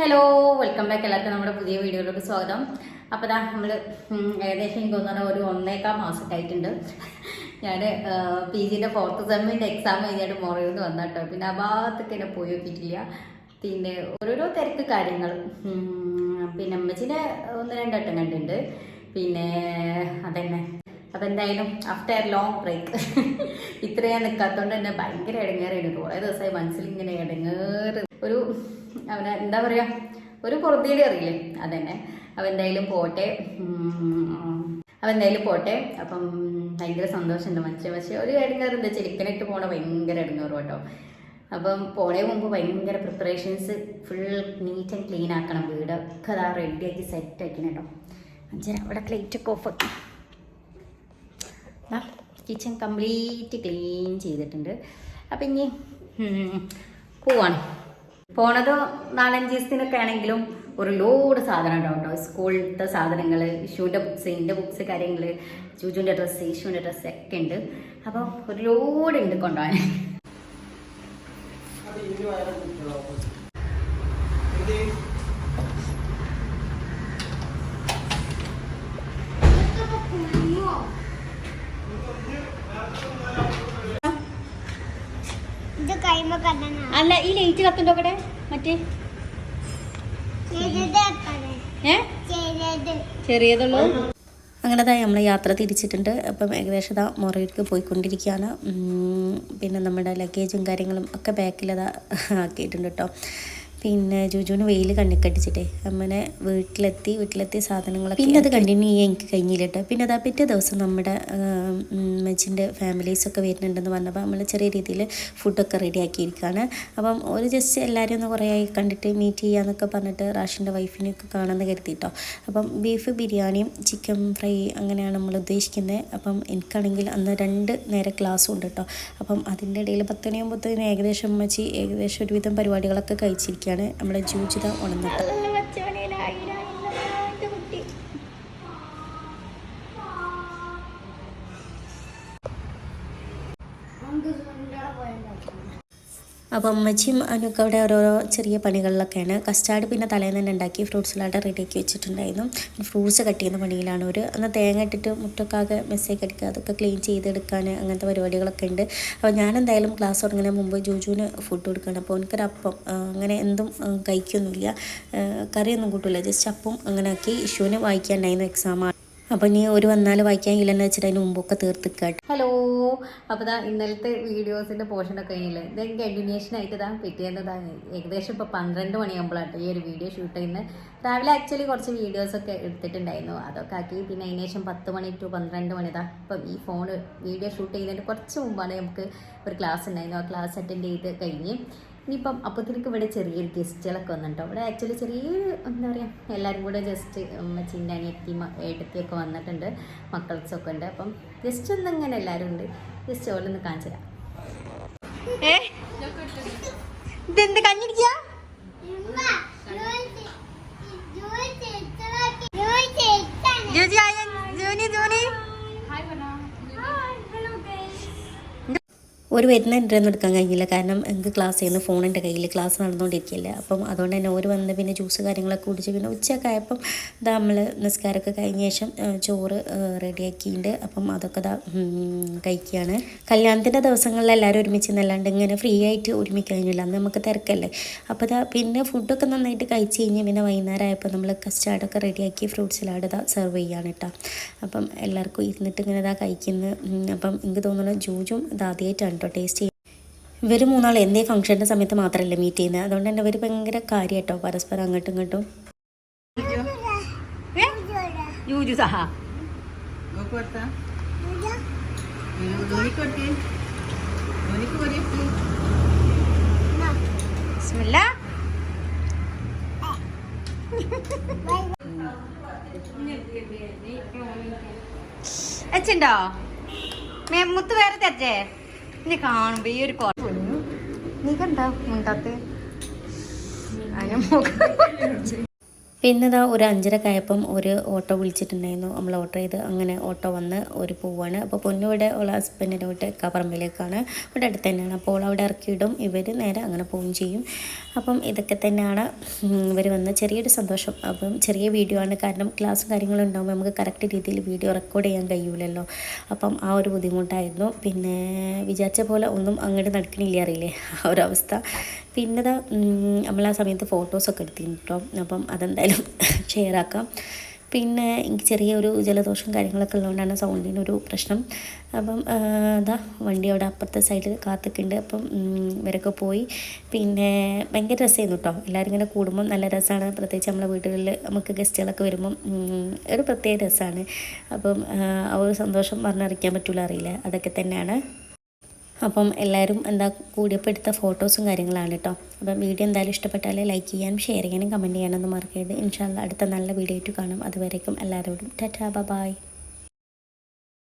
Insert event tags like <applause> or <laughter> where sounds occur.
Hello welcome back എല്ലാവർക്കും നമ്മുടെ പുതിയ വീഡിയോയിലോട്ട് സ്വാഗതം. അപ്പോൾ ദാ നമ്മൾ ഏകദേശം എനിക്ക് തോന്നുന്ന ഒരു ഒന്നേക്കാൾ മാസമൊക്കെ ആയിട്ടുണ്ട് ഞാൻ പി ജിന്റെ ഫോർത്ത് സെമ്മിന്റെ എക്സാം കഴിഞ്ഞിട്ട് മോറിൽ നിന്ന് വന്ന കേട്ടോ പിന്നെ ആ ഭാഗത്തൊക്കെ എന്നെ പോയി നോക്കിയിട്ടില്ല. പിന്നെ ഓരോരോ തിരക്ക് കാര്യങ്ങൾ. പിന്നെ അമ്മച്ചിനെ ഒന്ന് രണ്ടട്ടം കണ്ടിട്ടുണ്ട്. പിന്നെ അതന്നെ. അപ്പം എന്തായാലും ആഫ്റ്റർ ലോങ് ബ്രേക്ക് ഇത്രയും നിൽക്കാത്തതുകൊണ്ട് തന്നെ ഭയങ്കര ഇടങ്ങേറായിരുന്നു കുറേ ദിവസമായി മനസ്സിൽ ഇങ്ങനെ ഇടങ്ങേറ് ഒരു അവനെ എന്താ പറയുക ഒരു പുറത്തേടി അറിയില്ലേ? അതന്നെ. അവൻ എന്തായാലും പോട്ടെ. എന്തായാലും പോട്ടെ. അപ്പം ഭയങ്കര സന്തോഷമുണ്ട് മനുഷ്യൻ പക്ഷേ ഒരു കാര്യം കാരണം എന്താ ചെരുക്കനിട്ട് പോണ ഭയങ്കര ഇടുന്നവർ കേട്ടോ. അപ്പം പോണേ മുമ്പ് ഭയങ്കര preparations full neat and clean ആക്കണം. വീടൊക്കെ അതാ റെഡിയാക്കി സെറ്റ് ആക്കണം കേട്ടോ. മനുഷ്യൻ അവിടെ പ്ലേറ്റ് ഒക്കെ ഓഫ് കിച്ചൺ കംപ്ലീറ്റ് ക്ലീൻ ചെയ്തിട്ടുണ്ട്. അപ്പം ഇനി പോവാണ്. പോണത് നാലഞ്ച് ദിവസത്തിനൊക്കെ ആണെങ്കിലും ഒരു ലോഡ് സാധനം ഉണ്ടാവും കേട്ടോ. സ്കൂളിലത്തെ സാധനങ്ങൾ ഇഷുവിന്റെ ബുക്സ് എന്റെ ബുക്സ് കാര്യങ്ങൾ ജൂജുവിന്റെ ഡ്രസ്സ് ഇഷുവിന്റെ ഡ്രസ്സ് ഒക്കെ ഉണ്ട്. അപ്പോൾ ഒരു ലോഡ് ഉണ്ട് കൊണ്ടുപോകാൻ. അല്ല ഈ ലൈറ്റ് കത്തുണ്ടോ ഇവിടെ? മറ്റേ? ചെറിയതുള്ളൂ? അങ്ങനെ അതായത് നമ്മൾ യാത്ര തിരിച്ചിട്ടുണ്ട്. അപ്പം ഏകദേശം ഇതാ മൊറയിലേക്ക് പോയിക്കൊണ്ടിരിക്കുകയാണ്. പിന്നെ നമ്മുടെ ലഗേജും കാര്യങ്ങളും ഒക്കെ ബാക്കിലതാ ആക്കിയിട്ടുണ്ട് കേട്ടോ പിന്നെ ജുജുവിന് വെയിൽ കണ്ണിക്കടിച്ചിട്ടേ. അമ്മനെ വീട്ടിലെത്തി വീട്ടിലെത്തി സാധനങ്ങളൊക്കെ പിന്നെ അത് കണ്ടിന്യൂ ചെയ്യാൻ എനിക്ക് കഴിഞ്ഞില്ല കേട്ടോ പിന്നെ അതാ പിറ്റേ ദിവസം നമ്മുടെ മച്ചിന്റെ ഫാമിലീസൊക്കെ വരുന്നുണ്ടെന്ന് പറഞ്ഞപ്പോൾ നമ്മൾ ചെറിയ രീതിയിൽ ഫുഡൊക്കെ റെഡി ആക്കിയിരിക്കുകയാണ് അപ്പം ഒരു ജസ്റ്റ് എല്ലാവരും ഒന്ന് കുറേ ആയി കണ്ടിട്ട് മീറ്റ് ചെയ്യാന്നൊക്കെ പറഞ്ഞിട്ട് റാഷിന്റെ വൈഫിനെയൊക്കെ കാണാമെന്ന് കരുതിയിട്ടോ അപ്പം ബീഫ് ബിരിയാണിയും ചിക്കൻ ഫ്രൈ അങ്ങനെയാണ് നമ്മൾ ഉദ്ദേശിക്കുന്നത് അപ്പം എനിക്കാണെങ്കിൽ അന്ന് രണ്ട് നേരെ ക്ലാസ്സും ഉണ്ട് കേട്ടോ അപ്പം അതിന്റെ ഇടയിൽ പത്തണിയാകുമ്പോഴത്തേന് ഏകദേശം അമ്മച്ചി ഏകദേശം ഒരുവിധം പരിപാടികളൊക്കെ കഴിച്ചിരിക്കുകയാണ് നമ്മുടെ ജൂജിത ഉണർന്നിട്ട്. അപ്പോൾ അമ്മച്ചിയും അനുക്ക് അവിടെ ഓരോരോ ചെറിയ പണികളിലൊക്കെയാണ്. കസ്റ്റാർഡ് പിന്നെ തലേന്ന് തന്നെ ഉണ്ടാക്കി ഫ്രൂട്ട്സ് സലാഡ് റെഡിയാക്കി വെച്ചിട്ടുണ്ടായിരുന്നു. ഫ്രൂട്ട്സ് കട്ട് ചെയ്യുന്ന പണിയിലാണ് ഒരു. അന്ന് തേങ്ങ ഇട്ടിട്ട് മുട്ടൊക്കെ മെസ്സേക്ക് അടിക്കുക അതൊക്കെ ക്ലീൻ ചെയ്തെടുക്കാൻ അങ്ങനത്തെ പരിപാടികളൊക്കെ ഉണ്ട്. അപ്പോൾ ഞാൻ എന്തായാലും ക്ലാസ് തുടങ്ങുന്നതിന് മുമ്പ് ജൂജുവിന് ഫുഡ് കൊടുക്കുകയാണ് അപ്പോൾ എനിക്കൊരു അപ്പം അങ്ങനെ എന്തും കഴിക്കൊന്നുമില്ല. കറിയൊന്നും കൂട്ടില്ല ജസ്റ്റ് അപ്പം അങ്ങനെ ആക്കി ഇഷുവിന് വായിക്കാനുണ്ടായിരുന്നു എക്സാം അപ്പോൾ ഇനി ഒരു വന്നാൽ വായിക്കാൻ ഇല്ലെന്ന് വെച്ചിട്ട് അതിന് മുമ്പൊക്കെ തീർത്തിക്കാട്ടെ. ഹലോ അപ്പോൾ ദാ ഇന്നലത്തെ വീഡിയോസിന്റെ പോർഷനൊക്കെ കഴിഞ്ഞില്ലേ? ഇത് കണ്ടിന്യൂഷൻ ആയിട്ട് ഇതാ പിറ്റേന്നതാ ഏകദേശം ഇപ്പോൾ പന്ത്രണ്ട് മണിയാകുമ്പോഴാണ് ഈ ഒരു വീഡിയോ ഷൂട്ട് ചെയ്യുന്നത് രാവിലെ ആക്ച്വലി കുറച്ച് വീഡിയോസൊക്കെ എടുത്തിട്ടുണ്ടായിരുന്നു. അതൊക്കെ ആക്കി പിന്നെ അതിന് ശേഷം പത്ത് മണി ടു പന്ത്രണ്ട് മണി ഇതാ ഇപ്പം ഈ ഫോൺ വീഡിയോ ഷൂട്ട് ചെയ്യുന്നതിന് കുറച്ച് മുമ്പാണ് നമുക്ക് ഒരു ക്ലാസ് ഉണ്ടായിരുന്നു. ആ ക്ലാസ് അറ്റൻഡ് ചെയ്ത് കഴിഞ്ഞ് ഇനിയിപ്പം അപ്പത്തിലേക്ക് ഇവിടെ ചെറിയൊരു ഗസ്റ്റുകളൊക്കെ വന്നിട്ടോ ഇവിടെ ആക്ച്വലി ചെറിയ എന്താ പറയുക എല്ലാവരും കൂടെ ജസ്റ്റ് അമ്മച്ചിന്റെ അനിയത്തി ഏട്ടത്തിയൊക്കെ വന്നിട്ടുണ്ട്. മക്കൾസൊക്കെ ഉണ്ട്. അപ്പം ജസ്റ്റ് ഒന്നിങ്ങനെ എല്ലാവരും ഉണ്ട്. ജസ്റ്റ് ഓരോന്ന് കാണിച്ചു തരാം. ഏ? ഇതെന്ത് കഞ്ഞിരിക്കുക ഒരു വരുന്ന എന്റെ ഒന്നും എടുക്കാൻ കഴിഞ്ഞില്ല. കാരണം എനിക്ക് ക്ലാസ് ചെയ്യുന്ന ഫോൺ എന്റെ കയ്യിൽ ക്ലാസ് നടന്നുകൊണ്ടിരിക്കില്ല. അപ്പം അതുകൊണ്ട് തന്നെ ഒരു വന്ന് പിന്നെ ജ്യൂസ് കാര്യങ്ങളൊക്കെ കുടിച്ച് പിന്നെ ഉച്ചയൊക്കെ ആയപ്പം ഇതാ നമ്മൾ നിസ്കാരമൊക്കെ കഴിഞ്ഞ ശേഷം ചോറ് റെഡിയാക്കിയിട്ടുണ്ട് അപ്പം അതൊക്കെ ഇതാ കഴിക്കുകയാണ് കല്യാണത്തിന്റെ ദിവസങ്ങളിൽ എല്ലാവരും ഒരുമിച്ച് എന്നല്ലാണ്ട് ഇങ്ങനെ ഫ്രീ ആയിട്ട് ഒരുമിച്ച് കഴിഞ്ഞില്ല. അന്ന് നമുക്ക് തിരക്കല്ലേ. അപ്പോൾ ഇതാ പിന്നെ ഫുഡൊക്കെ നന്നായിട്ട് കഴിച്ച് കഴിഞ്ഞ് പിന്നെ വൈകുന്നേരം ആയപ്പോൾ നമ്മൾ കസ്റ്റാർഡൊക്കെ റെഡിയാക്കി ഫ്രൂട്ട് സലാഡ് ഇതാ സെർവ് ചെയ്യാണ് കേട്ടോ അപ്പം എല്ലാവർക്കും ഇരുന്നിട്ട് ഇങ്ങനെ ഇതാ കഴിക്കുന്നത് അപ്പം എനിക്ക് തോന്നുന്നു ജൂജും ഇത് ആദ്യമായിട്ടാണ് കേട്ടോ ടേസ്റ്റ് ചെയ്യും. ഇവർ മൂന്നാൾ എന്തേ ഫംഗ്ഷന്റെ സമയത്ത് മാത്രമല്ല മീറ്റ് ചെയ്യുന്നത് അതുകൊണ്ട് തന്നെ ഇവർ ഭയങ്കര കാര്യം കേട്ടോ പരസ്പരം അങ്ങോട്ടും ഇങ്ങോട്ടും. അച്ഛണ്ടോ മുത്ത് വേറെ തെറ്റേ നീ കാണും ഈ ഒരു കോ നീ കണ്ടോ മുണ്ടാത്ത്? <laughs> അതിന് മുഖം പിന്നെ ഇതാ ഒരു അഞ്ചരക്കായപ്പം ഒരു ഓട്ടോ വിളിച്ചിട്ടുണ്ടായിരുന്നു. നമ്മൾ ഓട്ടോ ചെയ്ത് അങ്ങനെ ഓട്ടോ വന്ന് ഒരു പോവാണ്. അപ്പോൾ പൊന്നിവിടെ ഉള്ള ഹസ്ബൻഡിന്റെ വീട്ട് കവറമ്പിലേക്കാണ് ഇവിടെ അടുത്ത് തന്നെയാണ് അപ്പോൾ അവിടെ ഇറക്കിയിടും. ഇവർ നേരെ അങ്ങനെ പോവുകയും ചെയ്യും. അപ്പം ഇതൊക്കെ തന്നെയാണ് ഇവർ വന്ന ചെറിയൊരു സന്തോഷം. അപ്പം ചെറിയ വീഡിയോ ആണ്. കാരണം ക്ലാസ്സും കാര്യങ്ങളും ഉണ്ടാകുമ്പോൾ നമുക്ക് കറക്റ്റ് രീതിയിൽ വീഡിയോ റെക്കോർഡ് ചെയ്യാൻ കഴിയൂലല്ലോ. അപ്പം ആ ഒരു ബുദ്ധിമുട്ടായിരുന്നു. പിന്നെ വിചാരിച്ച പോലെ ഒന്നും അങ്ങോട്ട് നടക്കണില്ല അറിയില്ലേ? ആ ഒരവസ്ഥ പിന്നെ നമ്മൾ ആ സമയത്ത് ഫോട്ടോസൊക്കെ എടുത്തിരുന്നു കേട്ടോ അപ്പം അതെന്തായാലും <laughs> ഷെയർ ആക്കാം. പിന്നെ എനിക്ക് ചെറിയൊരു ജലദോഷം കാര്യങ്ങളൊക്കെ ഉള്ളതുകൊണ്ടാണ് സൗണ്ടിനൊരു പ്രശ്നം. അപ്പം അതാ വണ്ടി അവിടെ അപ്പുറത്തെ സൈഡിൽ കാത്തൊക്കെയുണ്ട് അപ്പം ഇവരൊക്കെ പോയി. പിന്നെ ഭയങ്കര രസമായിരുന്നു കേട്ടോ എല്ലാവരും ഇങ്ങനെ കൂടുമ്പം നല്ല രസമാണ് പ്രത്യേകിച്ച് നമ്മളെ വീടുകളിൽ നമുക്ക് ഗസ്റ്റുകളൊക്കെ വരുമ്പം ഒരു പ്രത്യേക രസമാണ് അപ്പം ആ, ഒരു സന്തോഷം പറഞ്ഞറിയിക്കാൻ പറ്റുള്ള അറിയില്ല. അതൊക്കെ തന്നെയാണ്. അപ്പം എല്ലാവരും എന്താ കൂടിയപ്പോൾ എടുത്ത ഫോട്ടോസും കാര്യങ്ങളാണ് കേട്ടോ. അപ്പം വീഡിയോ എന്തായാലും ഇഷ്ടപ്പെട്ടാൽ ലൈക്ക് ചെയ്യാനും ഷെയർ ചെയ്യാനും കമന്റ് ചെയ്യാനൊന്നും മറക്കരുത്. ഇൻഷാല്ല അടുത്ത നല്ല വീഡിയോ ആയിട്ട് കാണും. അതുവരേക്കും എല്ലാവരോടും. Tata bye